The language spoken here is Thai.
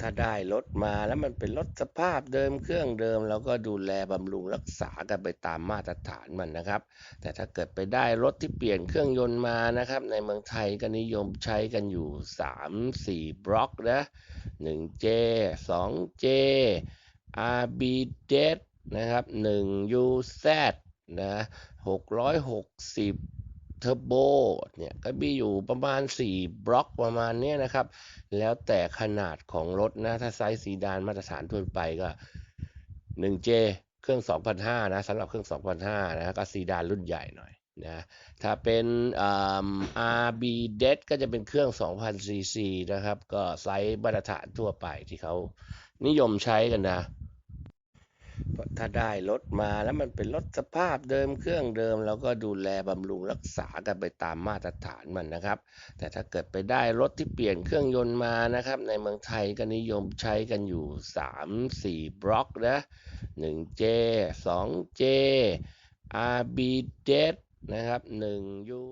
ถ้าได้รถมาแล้วมันเป็นรถสภาพเดิมเครื่องเดิมเราก็ดูแลบำรุงรักษากันไปตามมาตรฐานมันนะครับ แต่ถ้าเกิดไปได้รถที่เปลี่ยนเครื่องยนต์มานะครับ ในเมืองไทยก็นิยมใช้กันอยู่ 3 4 บล็อกนะ 1J 2J RB d นะครับ 1 UZ นะ660 เทอร์โบเนี่ยก็มีอยู่ประมาณ 4 บล็อกประมาณนี้นะครับ แล้วแต่ขนาดของรถนะ ถ้าไซส์ซีดานมาตรฐานทั่วไปก็ 1J เครื่อง2,500นะสำหรับเครื่อง2,500นะก็ซีดานรุ่นใหญ่หน่อยนะถ้าเป็น RB d e ก็จะเป็นเครื่อง 2,000 cc นะครับ ก็ไซส์มาตรฐานทั่วไปที่เขานิยมใช้กันนะ ถ้าได้รถมาแล้วมันเป็นรถสภาพเดิมเครื่องเดิมเราก็ดูแลบำรุงรักษากันไปตามมาตรฐานมันนะครับ แต่ถ้าเกิดไปได้รถที่เปลี่ยนเครื่องยนต์มานะครับ ในเมืองไทยก็นิยมใช้กันอยู่ 3 4 บล็อกนะ 1J 2J RB d e นะครับ 1 U